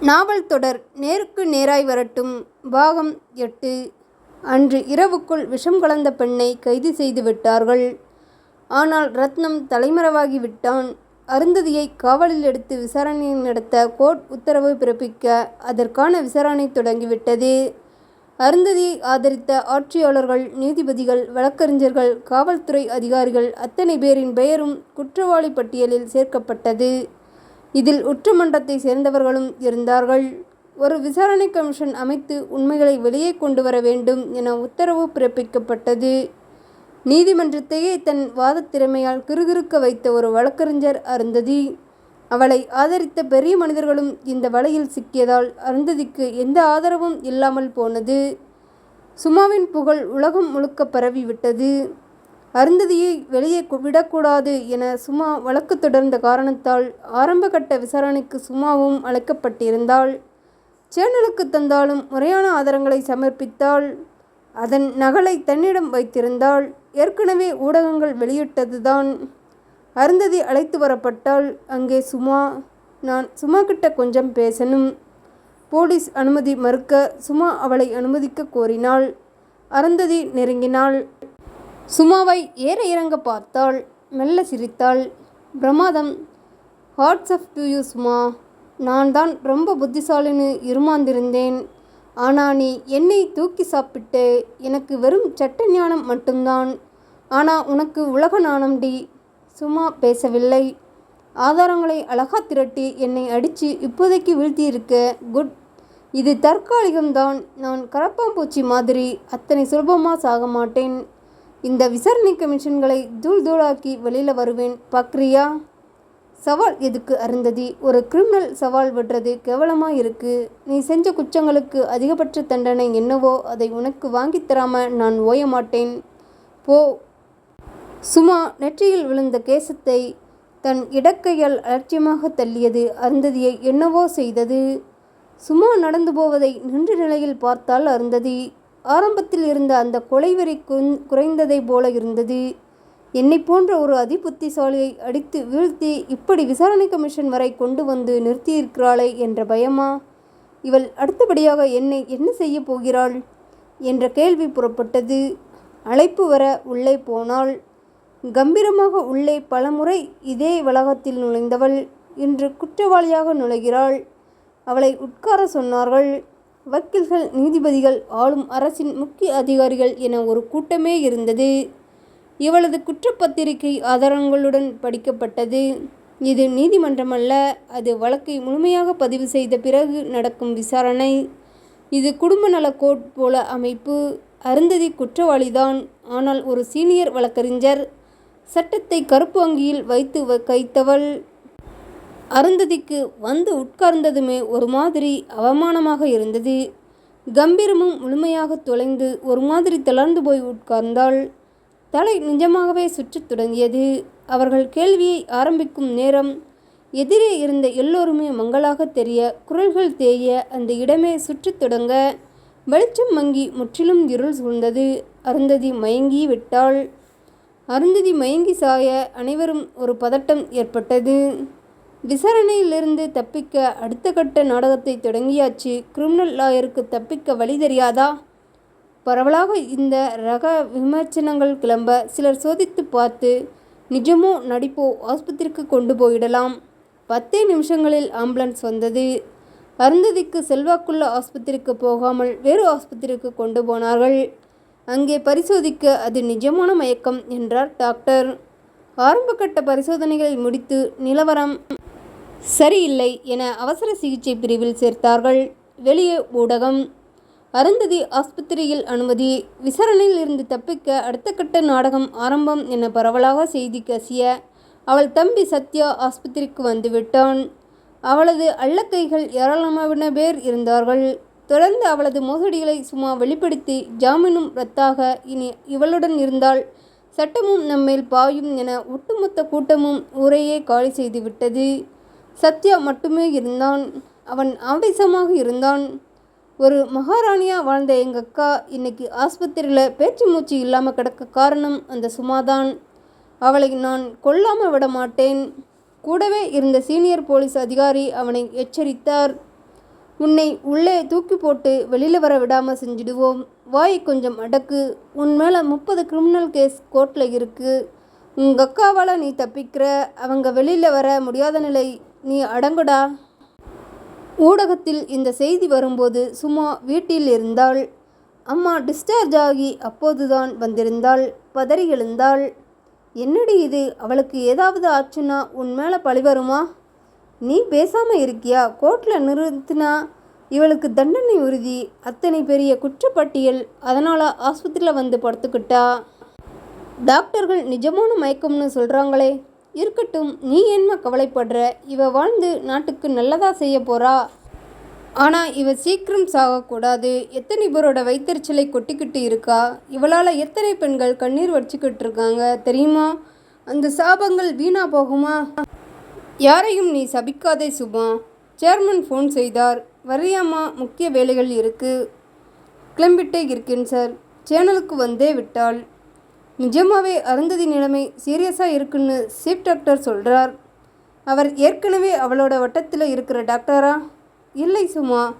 நாவல் தொடர் நேருக்கு நேராய் வரட்டும். பாகம் எட்டு. அன்று இரவுக்குள் விஷம் கலந்த பெண்ணை கைது செய்து விட்டார்கள். ஆனால் ரத்னம் தலைமறைவாகி விட்டான். அருந்ததியை காவலில் எடுத்து விசாரணை நடத்த கோர்ட் உத்தரவு பிறப்பிக்க அதற்கான விசாரணை தொடங்கிவிட்டது. அருந்ததியை ஆதரித்த ஆட்சியாளர்கள் நீதிபதிகள் வழக்கறிஞர்கள் காவல்துறை அதிகாரிகள் அத்தனை பேரின் பெயரும் குற்றவாளி பட்டியலில் சேர்க்கப்பட்டது. இதில் உச்சமன்றத்தை சேர்ந்தவர்களும் இருந்தார்கள். ஒரு விசாரணை கமிஷன் அமைத்து உண்மைகளை வெளியே கொண்டு வர வேண்டும் என உத்தரவு பிறப்பிக்கப்பட்டது. நீதிமன்றத்தையே தன் வாதத் திறமையால் கிறுகிறுக்க வைத்த ஒரு வழக்கறிஞர் அருந்ததி. அவளை ஆதரித்த பெரிய மனிதர்களும் இந்த வலையில் சிக்கியதால் அருந்ததிக்கு எந்த ஆதரவும் இல்லாமல் போனது. சுமாவின் புகழ் உலகம் முழுக்க பரவிவிட்டது. அருந்ததியை வெளியே விடக்கூடாது என சுமா வழக்கு தொடர்ந்த காரணத்தால் ஆரம்பகட்ட விசாரணைக்கு சுமாவும் அழைக்கப்பட்டிருந்தாள். சேனலுக்கு தந்தாலும் முறையான ஆதாரங்களை சமர்ப்பித்தாள். அதன் நகலை தன்னிடம் வைத்திருந்தாள். ஏற்கனவே ஊடகங்கள் வெளியிட்டதுதான். அருந்ததி அழைத்து வரப்பட்டால் அங்கே சுமா நான் சுமா கிட்ட கொஞ்சம் பேசணும். போலீஸ் அனுமதி மறுக்க சுமா அவளை அனுமதிக்க கோரினாள். அருந்ததி நெருங்கினாள். சுமாவை ஏற இறங்க பார்த்தாள். மெல்ல சிரித்தாள். பிரமாதம். Hats off to you Suma. நான் தான் ரொம்ப புத்திசாலின்னு இருமாந்திருந்தேன். ஆனால் நீ என்னை தூக்கி சாப்பிட்டு எனக்கு வெறும் சட்ட ஞானம் மட்டும்தான். ஆனால் உனக்கு உலக நாணம்டி சும்மா பேசவில்லை. ஆதாரங்களை அழகா திரட்டி என்னை அடித்து இப்போதைக்கு வீழ்த்தியிருக்க. குட். இது தற்காலிகம்தான். நான் கரப்பாம்பூச்சி மாதிரி அத்தனை சுலபமாக சாக மாட்டேன் இந்த விசாரணை கமிஷன்களை தூள் தூளாக்கி வெளியில் வருவேன். பக்ரியா? சவால் எதுக்கு அருந்ததி? ஒரு கிரிமினல் சவால் விடுறது கேவலமாக இருக்கு. நீ செஞ்ச குற்றங்களுக்கு அதிகபட்ச தண்டனை என்னவோ அதை உனக்கு வாங்கித் தராம நான் ஓய மாட்டேன். போ. சுமா நெற்றியில் விழுந்த கேசத்தை தன் இடக்கையால் அலட்சியமாக தள்ளியது அருந்ததியை என்னவோ செய்தது. சுமா நடந்து போவதை நின்ற நிலையில் பார்த்தால் அருந்ததி ஆரம்பத்தில் இருந்த அந்த கொலைவெறி குறைந்ததை போல இருந்தது. என்னை போன்ற ஒரு அதிபுத்திசாலியை அடித்து வீழ்த்தி இப்படி விசாரணை கமிஷன் வரை கொண்டு வந்து நிறுத்தியிருக்கிறாளே என்ற பயமா? இவள் அடுத்தபடியாக என்னை என்ன செய்ய போகிறாள்? என்ற கேள்வி புறப்பட்டது. அழைப்பு வர உள்ளே போனாள். கம்பீரமாக உள்ளே பலமுறை இதே வளாகத்தில் நுழைந்தவள் இன்று குற்றவாளியாக நுழைகிறாள். அவளை உட்கார சொன்னார்கள். வக்கீல்கள் நீதிபதிகள் ஆளும் அரசின் முக்கிய அதிகாரிகள் என ஒரு கூட்டமே இருந்தது. இவளது குற்றப்பத்திரிகை ஆதாரங்களுடன் படிக்கப்பட்டது. இது நீதிமன்றம் அல்ல அது வழக்கை முழுமையாக பதிவு செய்த பிறகு நடக்கும் விசாரணை. இது குடும்ப நல கோட் போல அமைப்பு. அருந்ததி குற்றவாளிதான் ஆனால் ஒரு சீனியர் வழக்கறிஞர். சட்டத்தை கருப்பு அங்கியில் வைத்து கைத்தவள். அருந்ததிக்கு வந்து உட்கார்ந்ததுமே ஒரு மாதிரி அவமானமாக இருந்தது. கம்பீரமும் முழுமையாக தொலைந்து ஒரு மாதிரி தளர்ந்து போய் உட்கார்ந்தால் தலை நிஜமாகவே சுற்றத் தொடங்கியது. அவர்கள் கேள்வியை ஆரம்பிக்கும் நேரம் எதிரே இருந்த எல்லோருமே மங்களாக தெரிய குரல்கள் தேய அந்த இடமே சுற்றித் தொடங்க வெளிச்சம் மங்கி முற்றிலும் இருள் சூழ்ந்தது. அருந்ததி மயங்கி விட்டாள். அருந்ததி மயங்கி சாய அனைவரும் ஒரு பதட்டம் ஏற்பட்டது. விசாரணையிலிருந்து தப்பிக்க அடுத்த கட்ட நாடகத்தை தொடங்கியாச்சு. கிரிமினல் லாயருக்கு தப்பிக்க வழி தெரியாதா? பரவலாக இந்த ரக விமர்சனங்கள் கிளம்ப சிலர் சோதித்து பார்த்து நிஜமோ நடிப்போ ஆஸ்பத்திரிக்கு கொண்டு போயிடலாம். பத்தே நிமிஷங்களில் ஆம்புலன்ஸ் வந்தது. அருந்ததிக்கு செல்வாக்குள்ள ஆஸ்பத்திரிக்கு போகாமல் வேறு ஆஸ்பத்திரிக்கு கொண்டு போனார்கள். அங்கே பரிசோதிக்க அது நிஜமான மயக்கம் என்றார் டாக்டர். ஆரம்பகட்ட பரிசோதனைகளை முடித்து நிலவரம் சரியில்லை என அவசர சிகிச்சை பிரிவில் சேர்த்தார்கள். வெளியே ஊடகம். அருந்ததி ஆஸ்பத்திரியில் அனுமதி. விசாரணையில் இருந்து தப்பிக்க அடுத்த கட்ட நாடகம் ஆரம்பம் என பரவலாக செய்தி கசிய அவள் தம்பி சத்யா ஆஸ்பத்திரிக்கு வந்துவிட்டான். அவளது அள்ளக்கைகள் ஏராளமான பேர் இருந்தார்கள். தொடர்ந்து அவளது மோசடிகளை சும்மா வெளிப்படுத்தி ஜாமீனும் ரத்தாக இனி இவளுடன் இருந்தால் சட்டமும் நம்மேல் பாயும் என ஒட்டுமொத்த கூட்டமும் ஊரையே காலி செய்துவிட்டது. சத்யா மட்டுமே இருந்தான். அவன் ஆவேசமாக இருந்தான். ஒரு மகாராணியாக வாழ்ந்த எங்கள் அக்கா இன்னைக்கு ஆஸ்பத்திரியில் பேச்சு மூச்சு இல்லாமல் கிடக்க காரணம் அந்த சுமாதான். அவளை நான் கொல்லாமல் விட மாட்டேன். கூடவே இருந்த சீனியர் போலீஸ் அதிகாரி அவனை எச்சரித்தார். உன்னை உள்ளே தூக்கி போட்டு வெளியில் வர விடாமல் செஞ்சிடுவோம். வாயை கொஞ்சம் அடக்கு. உன் மேலே முப்பது கிரிமினல் கேஸ் கோர்ட்டில் இருக்குது உங்கள் அக்காவால் நீ தப்பிக்கிற. அவங்க வெளியில் வர முடியாத நிலை. நீ அடங்குடா. ஊடகத்தில் இந்த செய்தி வரும்போது சும்மா வீட்டில் இருந்தாள். அம்மா டிஸ்சார்ஜ் ஆகி அப்போதுதான் வந்திருந்தாள். பதறி எழுந்தாள். என்னடி இது? அவளுக்கு ஏதாவது ஆச்சுன்னா உன் மேலே பழி வருமா? நீ பேசாமல் இருக்கியா? கோர்ட்டில் நிறுத்தினா இவளுக்கு தண்டனை உறுதி. அத்தனை பெரிய குற்றப்பட்டியல் அதனால் ஆஸ்பத்திரியில் வந்து படுத்துக்கிட்டா. டாக்டர்கள் நிஜமான மயக்கம்னு சொல்கிறாங்களே இருக்கட்டும் நீ என்ன கவலைப்படுற? இவ வாழ்ந்து நாட்டுக்கு நல்லதா செய்ய போறா? ஆனால் இவ சீக்கிரம் சாகக்கூடாது. எத்தனை பேரோட வைத்தறிச்சலை கொட்டிக்கிட்டு இருக்கா? இவளால் எத்தனை பெண்கள் கண்ணீர் வடிச்சுக்கிட்டு இருக்காங்க தெரியுமா? அந்த சாபங்கள் வீணா போகுமா? யாரையும் நீ சபிக்காதே சுபா. சேர்மன் ஃபோன் செய்தார். வரியாமா முக்கிய வேலைகள் இருக்கு. கிளம்பிட்டே இருக்கேன் சார். சேனலுக்கு வந்தே விட்டாள். நிஜமாவே அருந்ததி நிலைமை சீரியஸாக இருக்குன்னு சீப் டாக்டர் சொல்கிறார் அவர் ஏற்கனவே அவளோட வட்டத்தில் இருக்கிற டாக்டரா இல்லை சும்மா.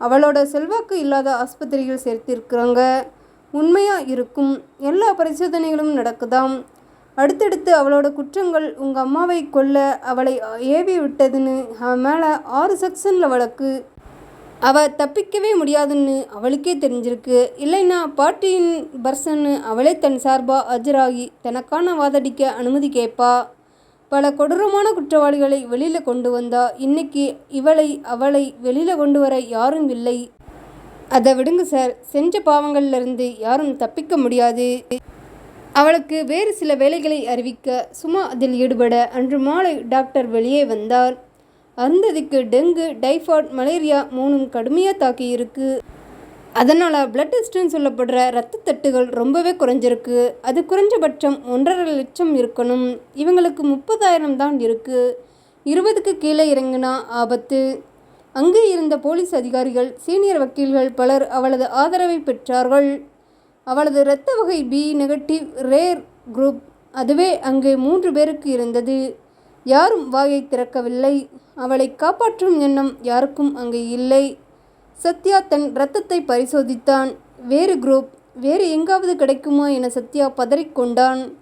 அவளோட செல்வாக்கு இல்லாத ஆஸ்பத்திரியில் சேர்த்திருக்கிறாங்க. உண்மையாக இருக்கும். எல்லா பரிசோதனைகளும் நடக்குதாம். அடுத்தடுத்து அவளோட குற்றங்கள் உங்கள் அம்மாவை கொல்ல அவளை ஏவி விட்டதுன்னு அவன் மேலே ஆறு செக்ஷனில் வழக்கு. அவ தப்பிக்கவே முடியாதுன்னு அவளுக்கே தெரிஞ்சிருக்கு. இல்லைன்னா பாட்டியின் பர்சன்னு அவளே தன் சார்பாக ஆஜராகி தனக்கான வாதடிக்க அனுமதி கேட்பா? பல கொடூரமான குற்றவாளிகளை வெளியில் கொண்டு வந்தா இன்னைக்கு இவளை அவளை வெளியில் கொண்டு வர யாரும் இல்லை. அதை விடுங்க சார். செஞ்ச பாவங்கள்லேருந்து யாரும் தப்பிக்க முடியாது. அவளுக்கு வேறு சில வேலைகளை அறிவிக்க சும்மா அதில் ஈடுபட அன்று மாலை டாக்டர் வெளியே வந்தார். அருந்ததிக்கு டெங்கு டைஃபாய்ட் மலேரியா மூணும் கடுமையாக தாக்கியிருக்கு. அதனால் பிளட் டெஸ்ட்டுன்னு சொல்லப்படுற ரத்த தட்டுகள் ரொம்பவே குறைஞ்சிருக்கு. அது குறைஞ்சபட்சம் ஒன்றரை லட்சம் இருக்கணும். இவங்களுக்கு முப்பதாயிரம் தான் இருக்குது இருபதுக்கு கீழே இறங்கினா ஆபத்து. அங்கே இருந்த போலீஸ் அதிகாரிகள் சீனியர் வக்கீல்கள் பலர் அவளது ஆதரவை பெற்றார்கள். அவளது இரத்த வகை பி நெகட்டிவ் ரேர் குரூப் அதுவே அங்கே மூன்று பேருக்கு இருந்தது. யாரும் வாயை திறக்கவில்லை. அவளை காப்பாற்றும் எண்ணம் யாருக்கும் அங்கே இல்லை. சத்யா தன் இரத்தத்தை பரிசோதித்தான். வேறு குரூப் வேறு எங்காவது கிடைக்குமா என சத்யா பதறிக்கொண்டான்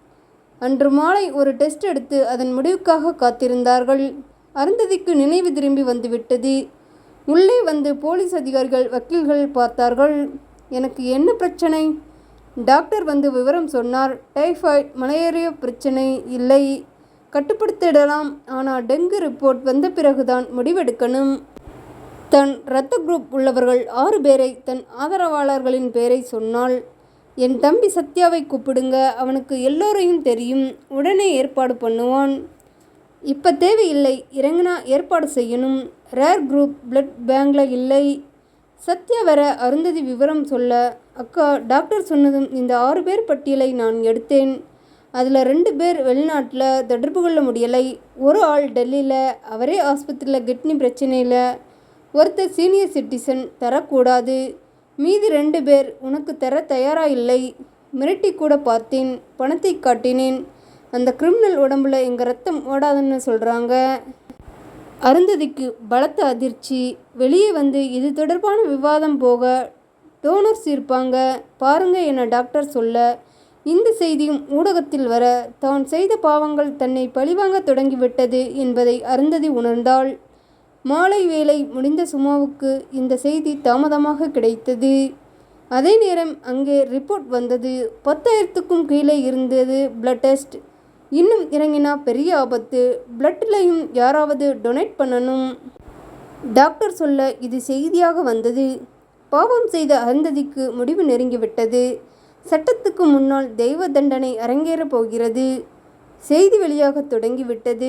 அன்று மாலை ஒரு டெஸ்ட் எடுத்து அதன் முடிவுக்காக காத்திருந்தார்கள். அருந்ததிக்கு நினைவு திரும்பி வந்துவிட்டது. உள்ளே வந்து போலீஸ் அதிகாரிகள் வக்கீல்கள் பார்த்தார்கள். எனக்கு என்ன பிரச்சனை? டாக்டர் வந்து விவரம் சொன்னார். டைஃபாய்ட் மலேரியா பிரச்சனை இல்லை. கட்டுப்படுத்திடலாம். ஆனால் டெங்கு ரிப்போர்ட் வந்த பிறகுதான் முடிவெடுக்கணும். தன் இரத்த குரூப் உள்ளவர்கள் ஆறு பேரை தன் ஆதரவாளர்களின் பேரை சொன்னாள் என் தம்பி சத்யாவை கூப்பிடுங்க. அவனுக்கு எல்லோரையும் தெரியும். உடனே ஏற்பாடு பண்ணுவான். இப்போ தேவையில்லை. இறங்கினா ஏற்பாடு செய்யணும். ரேர் குரூப் பிளட் பேங்கில் இல்லை. சத்யா வர அருந்ததி விவரம் சொல்ல. அக்கா டாக்டர் சொன்னதும் இந்த ஆறு பேர் பட்டியலை நான் எடுத்தேன். அதில் ரெண்டு பேர் வெளிநாட்டில் தொடர்பு கொள்ள முடியலை. ஒரு ஆள் டெல்லியில் அவரே ஆஸ்பத்திரியில் கிட்னி பிரச்சனையில். ஒருத்தர் சீனியர் சிட்டிசன் தரக்கூடாது. மீதி ரெண்டு பேர் உனக்கு தர தயாராக இல்லை. மிரட்டி கூட பார்த்தேன். பணத்தை காட்டினேன். அந்த கிரிமினல் உடம்புல எங்கள் ரத்தம் ஓடாதுன்னு சொல்கிறாங்க அருந்ததிக்கு பலத்த அதிர்ச்சி. வெளியே வந்து இது தொடர்பான விவாதம் போக டோனர்ஸ் இருப்பாங்க. பாருங்க என டாக்டர் சொல்ல. இந்த செய்தியும் ஊடகத்தில் வர தான் செய்த பாவங்கள் தன்னை பழிவாங்க தொடங்கிவிட்டது என்பதை அருந்ததி உணர்ந்தாள். மாலை வேலை முடிந்த சுமாவுக்கு இந்த செய்தி தாமதமாக கிடைத்தது. அதே நேரம் அங்கே ரிப்போர்ட் வந்தது. பத்தாயிரத்துக்கும் கீழே இருந்தது பிளட் டெஸ்ட். இன்னும் இறங்கினா பெரிய ஆபத்து. பிளட்லையும் யாராவது டொனேட் பண்ணணும். டாக்டர் சொல்ல இது செய்தியாக வந்தது. பாவம் செய்த அருந்ததிக்கு முடிவு நெருங்கிவிட்டது. சட்டத்துக்கு முன்னால் தெய்வ தண்டனை அரங்கேறப் போகிறது. செய்தி வெளியாக தொடங்கிவிட்டது.